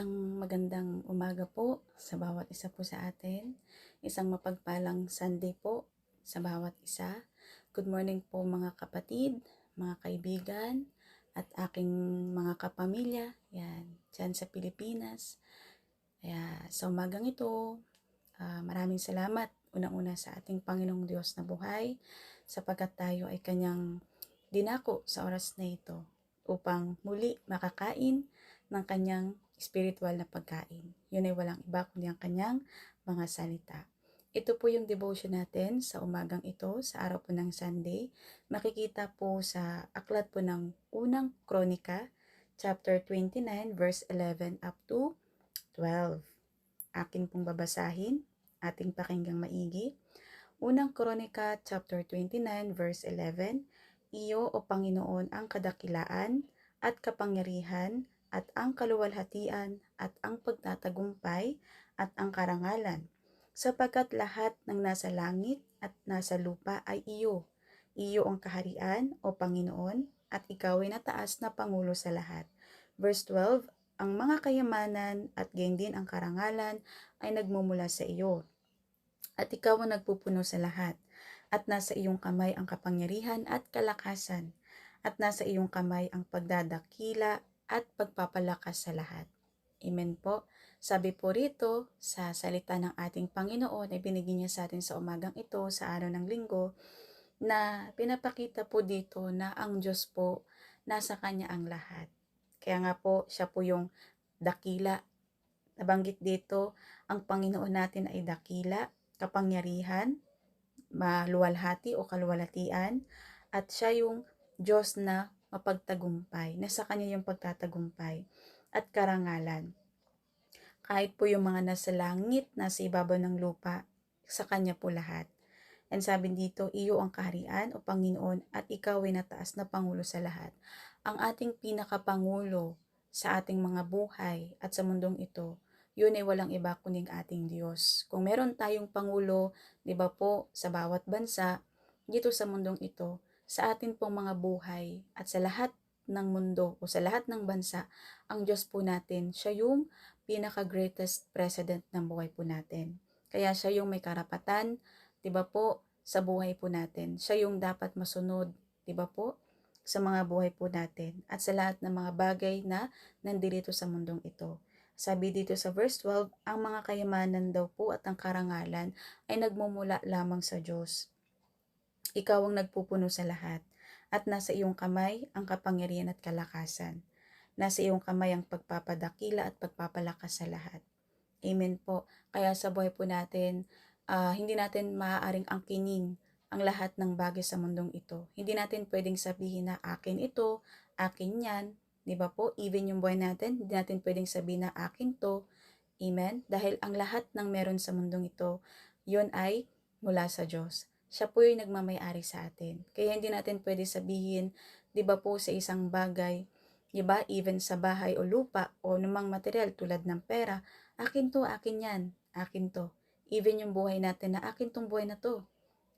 Isang magandang umaga po sa bawat isa po sa atin. Isang mapagpalang Sunday po sa bawat isa. Good morning po mga kapatid, mga kaibigan, at aking mga kapamilya. Yan, dyan sa Pilipinas. Kaya sa umagang ito, ah, maraming salamat unang-una sa ating Panginoong Diyos na buhay sapagkat tayo ay kanyang dinako sa oras na ito upang muli makakain ng kanyang spiritual na pagkain. Yun ay walang iba kundi ang kanyang mga salita. Ito po yung devotion natin sa umagang ito, sa araw po ng Sunday. Makikita po sa aklat po ng unang kronika, chapter 29, verse 11 up to 12. Akin pong babasahin, ating pakinggang maigi. Unang kronika, chapter 29, verse 11. Iyo o Panginoon ang kadakilaan at kapangyarihan at ang kaluwalhatian at ang pagtatagumpay at ang karangalan. Sapagkat lahat ng nasa langit at nasa lupa ay iyo. Iyo ang kaharian o Panginoon at ikaw ay nataas na Pangulo sa lahat. Verse 12, ang mga kayamanan at gayon din ang karangalan ay nagmumula sa iyo. At ikaw ang nagpupuno sa lahat. At nasa iyong kamay ang kapangyarihan at kalakasan. At nasa iyong kamay ang pagdadakila at pagpapalakas sa lahat. Amen po. Sabi po rito sa salita ng ating Panginoon ay binigyan niya sa atin sa umagang ito, sa araw ng linggo, na pinapakita po dito na ang Diyos po, nasa Kanya ang lahat. Kaya nga po, siya po yung dakila. Nabanggit dito, ang Panginoon natin ay dakila, kapangyarihan, maluwalhati o kaluwalhatian, at siya yung Diyos na mapagtagumpay, nasa Kanya yung pagtatagumpay at karangalan. Kahit po yung mga nasa langit, nasa ibabaw ng lupa, sa Kanya po lahat. And sabi dito, iyo ang kaharian o Panginoon at ikaw ay nataas na Pangulo sa lahat. Ang ating pinakapangulo sa ating mga buhay at sa mundong ito, yun ay walang iba kuning ating Diyos. Kung meron tayong Pangulo, di ba po, sa bawat bansa, dito sa mundong ito, sa atin pong mga buhay at sa lahat ng mundo o sa lahat ng bansa, ang Diyos po natin, siya yung pinaka-greatest president ng buhay po natin. Kaya siya yung may karapatan, 'di ba po, sa buhay po natin. Siya yung dapat masunod, 'di ba po, sa mga buhay po natin at sa lahat ng mga bagay na nandito sa mundong ito. Sabi dito sa verse 12, ang mga kayamanan daw po at ang karangalan ay nagmumula lamang sa Diyos. Ikaw ang nagpupuno sa lahat at nasa iyong kamay ang kapangyarihan at kalakasan. Nasa iyong kamay ang pagpapadakila at pagpapalakas sa lahat. Amen po. Kaya sa buhay po natin, ah, hindi natin maaaring angkinin ang lahat ng bagay sa mundong ito. Hindi natin pwedeng sabihin na akin ito, akin yan. Di ba po? Even yung buhay natin, hindi natin pwedeng sabihin na akin to. Amen? Dahil ang lahat ng meron sa mundong ito, yun ay mula sa Diyos. Siya po yung nagmamayari sa atin. Kaya hindi natin pwede sabihin, di ba po sa isang bagay, di ba, even sa bahay o lupa o namang material tulad ng pera, akin to, akin yan, akin to. Even yung buhay natin na akin tong buhay na to.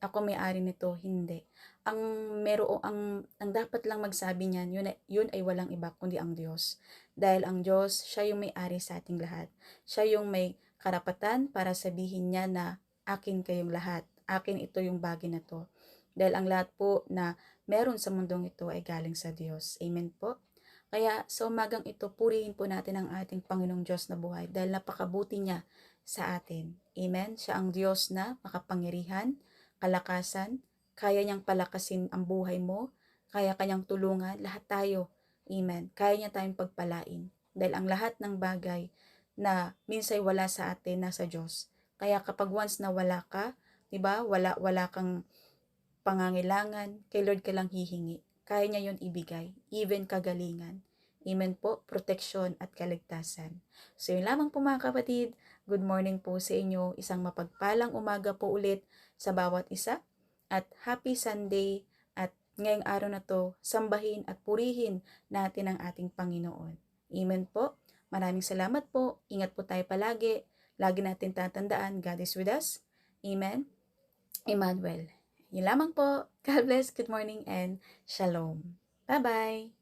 Ako may-ari nito, hindi. Ang mero ang ang dapat lang magsabi niyan, yun yun ay walang iba kundi ang Diyos. Dahil ang Diyos, siya yung may-ari sa ating lahat. Siya yung may karapatan para sabihin niya na akin kayong lahat. Akin ito yung bagay na to. Dahil ang lahat po na meron sa mundong ito ay galing sa Diyos. Amen po. Kaya sa umagang ito, purihin po natin ang ating Panginoong Diyos na buhay dahil napakabuti niya sa atin. Amen? Siya ang Diyos na makapangyarihan, kalakasan, kaya niyang palakasin ang buhay mo, kaya kanyang tulungan, lahat tayo. Amen. Kaya niya tayong pagpalain. Dahil ang lahat ng bagay na minsay wala sa atin nasa Diyos. Kaya kapag once na wala ka, 'di ba? Wala wala kang pangangailangan, kay Lord ka lang hihingi. Kaya niya 'yon ibigay, even kagalingan. Amen po, proteksyon at kaligtasan. So yun lamang po mga kapatid, good morning po sa inyo, isang mapagpalang umaga po ulit sa bawat isa, at happy Sunday, at ngayong araw na to, sambahin at purihin natin ang ating Panginoon. Amen po, maraming salamat po, ingat po tayo palagi, lagi natin tatandaan, God is with us. Amen. Emmanuel. Yun lamang po. God bless, good morning, and shalom. Bye-bye.